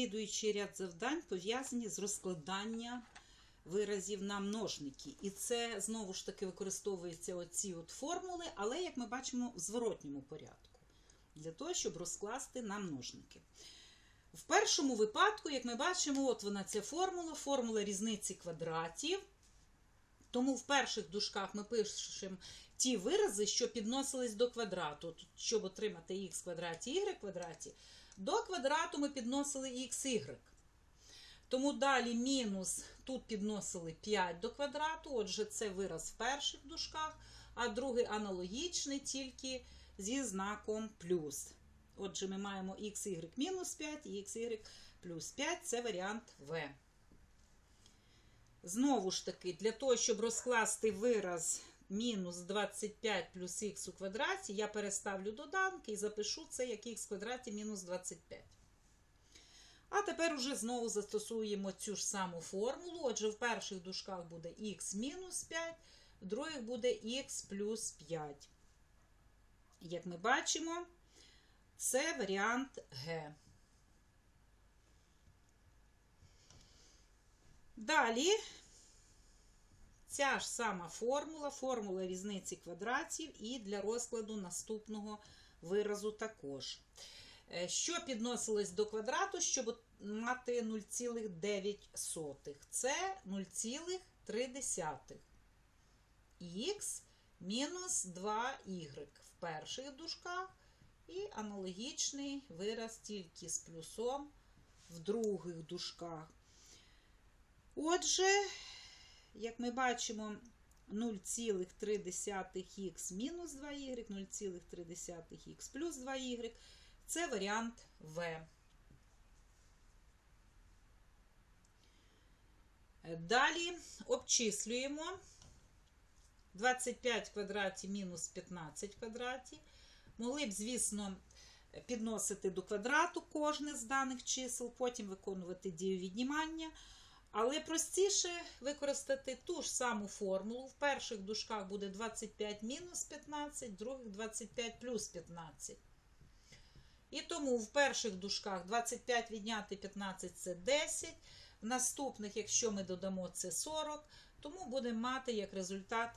Слідуючий ряд завдань пов'язані з розкладанням виразів на множники. І це знову ж таки використовуються оці от формули, але, як ми бачимо, в зворотньому порядку. Для того, щоб розкласти на множники. В першому випадку, як ми бачимо, от вона ця формула, формула різниці квадратів. Тому в перших дужках ми пишемо ті вирази, що підносились до квадрату. Щоб отримати х квадраті y квадраті, до квадрату ми підносили xy. Тому далі мінус тут підносили 5 до квадрату, отже, це вираз в перших дужках, а другий аналогічний тільки зі знаком плюс. Отже, ми маємо xy мінус 5 і xy плюс 5 це варіант В. Знову ж таки, для того, щоб розкласти вираз мінус 25 плюс х у квадраті, я переставлю доданки і запишу це як х в квадраті мінус 25. А тепер уже знову застосуємо цю ж саму формулу. Отже, в перших дужках буде х мінус 5, в других буде х плюс 5. Як ми бачимо, це варіант Г. Далі ця ж сама формула, формула різниці квадратів і для розкладу наступного виразу також. Е, Що підносилось до квадрату, щоб мати 0,9? Це 0,3. Х мінус 2y в перших дужках і аналогічний вираз тільки з плюсом в других дужках. Отже, як ми бачимо, 0,3х мінус 2y, 0,3х плюс 2y це варіант В. Далі обчислюємо 25 в квадраті мінус 15 в квадраті. Могли б, звісно, підносити до квадрату кожне з даних чисел, потім виконувати дію віднімання. Але простіше використати ту ж саму формулу. В перших дужках буде 25 мінус 15, в других 25 плюс 15. І тому в перших дужках 25 відняти 15 це 10. В наступних, якщо ми додамо, це 40, тому будемо мати як результат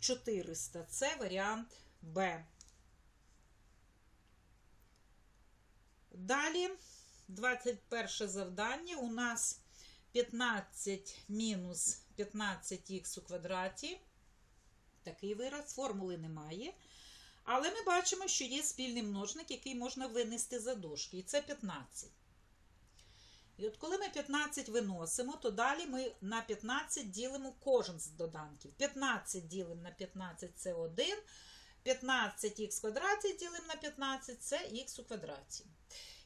400. Це варіант Б. Далі, 21 завдання. У нас 15 мінус 15х у квадраті. Такий вираз, формули немає. Але ми бачимо, що є спільний множник, який можна винести за дошки. І це 15. І от коли ми 15 виносимо, то далі ми на 15 ділимо кожен з доданків. 15 ділимо на 15 це 1. 15х квадраті ділимо на 15 це х у квадраті.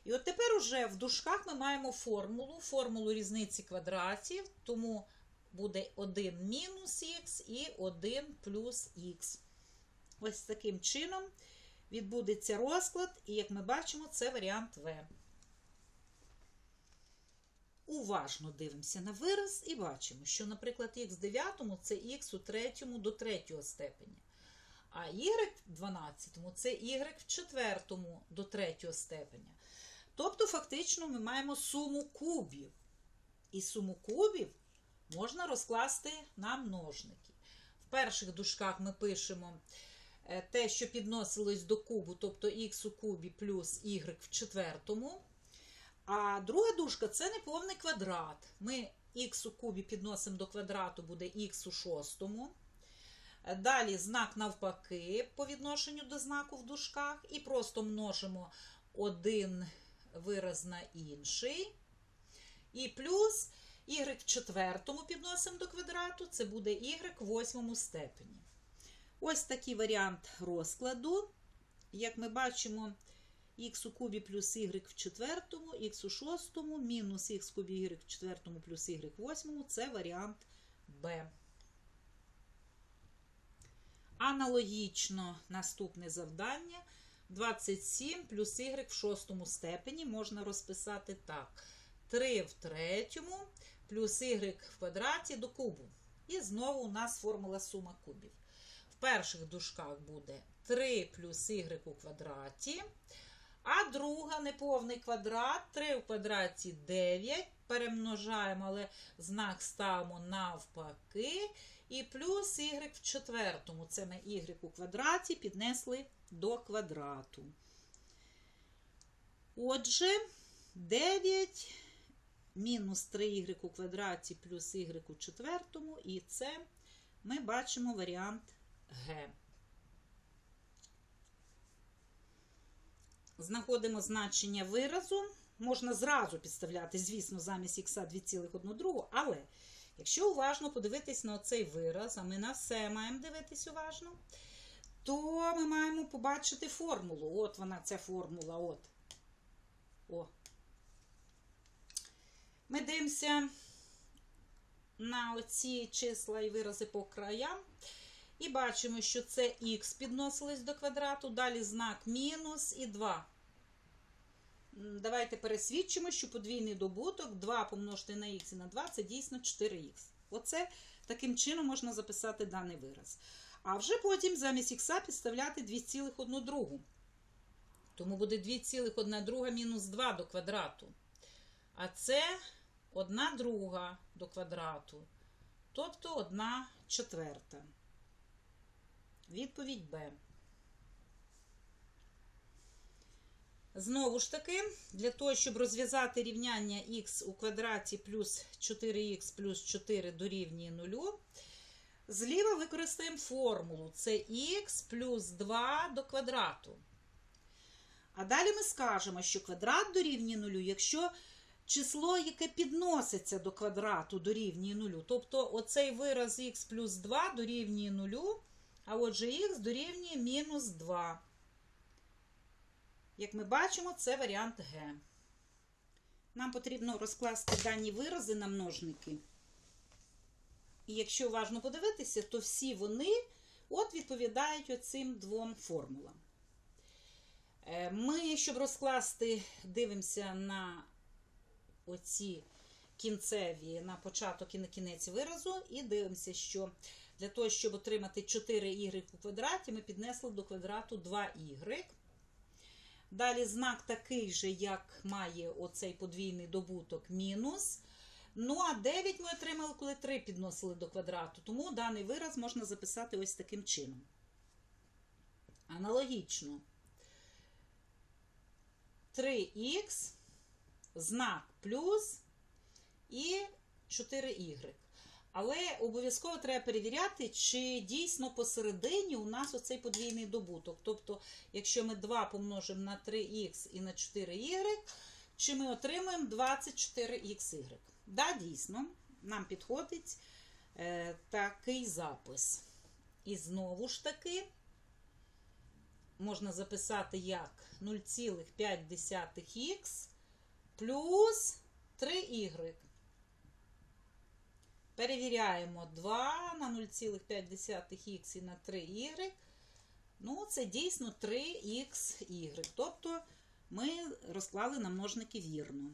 І от тепер уже в дужках ми маємо формулу, формулу різниці квадратів, тому буде 1 мінус х і 1 плюс х. Ось таким чином відбудеться розклад, і, як ми бачимо, це варіант В. Уважно дивимося на вираз і бачимо, що, наприклад, х в 9 це х у 3 до 3 степеня. А y в 12 це y в 4 до 3 степеня. Тобто, фактично, ми маємо суму кубів. І суму кубів можна розкласти на множники. В перших дужках ми пишемо е, те, що підносилось до кубу, тобто х у кубі плюс y в четвертому. А друга дужка це неповний квадрат. Ми х у кубі підносимо до квадрату, буде х у шостому. Далі знак навпаки по відношенню до знаку в дужках. І просто множимо один вираз на інший. І плюс y в четвертому підносимо до квадрату, це буде y в восьмому степені. Ось такий варіант розкладу. Як ми бачимо, х у кубі плюс y в четвертому, х у шостому, мінус х кубі y в четвертому плюс y в восьмому це варіант Б. Аналогічно наступне завдання. 27 плюс y в шостому степені можна розписати так. 3 в третьому плюс y в квадраті до кубу. І знову у нас формула сума кубів. В перших дужках буде 3 плюс y у квадраті. А друга неповний квадрат, 3 в квадраті 9. Перемножаємо, але знак ставимо навпаки. І плюс y в четвертому. Це ми y у квадраті піднесли до квадрату. Отже, 9 мінус 3y у квадраті плюс y у четвертому. І це ми бачимо варіант Г. Знаходимо значення виразу. Можна зразу підставляти, звісно, замість х 2,1, але якщо уважно подивитись на цей вираз, а ми на все маємо дивитись уважно, то ми маємо побачити формулу. От вона, ця формула. от. О. Ми дивимося на оці числа і вирази по краям. І бачимо, що це х підносилось до квадрату, далі знак мінус і 2. Давайте пересвідчимо, що подвійний добуток 2 помножити на х і на 2 це дійсно 4х. Оце таким чином можна записати даний вираз. А вже потім замість х підставляти 2,1. Тому буде 2,1 мінус 2 до квадрату. А це 1 друга до квадрату. Тобто 1 четверта. Відповідь Б. Знову ж таки, для того, щоб розв'язати рівняння х у квадраті плюс 4х плюс 4 дорівнює 0, зліва використаємо формулу. Це х плюс 2 до квадрату. А далі ми скажемо, що квадрат дорівнює 0, якщо число, яке підноситься до квадрату, дорівнює 0. Тобто оцей вираз х плюс 2 дорівнює 0, а отже х дорівнює мінус 2. Як ми бачимо, це варіант Г. Нам потрібно розкласти дані вирази на множники. І якщо уважно подивитися, то всі вони от відповідають оцим двом формулам. Е, Ми, щоб розкласти, дивимося на оці кінцеві на початок і на кінець виразу, і дивимося, що для того, щоб отримати 4y у квадраті, ми піднесли до квадрату 2y. Далі знак такий же, як має оцей подвійний добуток мінус. Ну, а 9 ми отримали, коли 3 підносили до квадрату. Тому даний вираз можна записати ось таким чином. Аналогічно. 3х, знак плюс і 4y. Але обов'язково треба перевіряти, чи дійсно посередині у нас оцей подвійний добуток. Тобто, якщо ми 2 помножимо на 3х і на 4y, чи ми отримаємо 24xy. Да, дійсно, нам підходить е, такий запис. І знову ж таки, можна записати як 0,5х плюс 3y. Перевіряємо 2 на 0,5х і на 3y. Ну, це дійсно 3xy. Тобто ми розклали на множники вірно.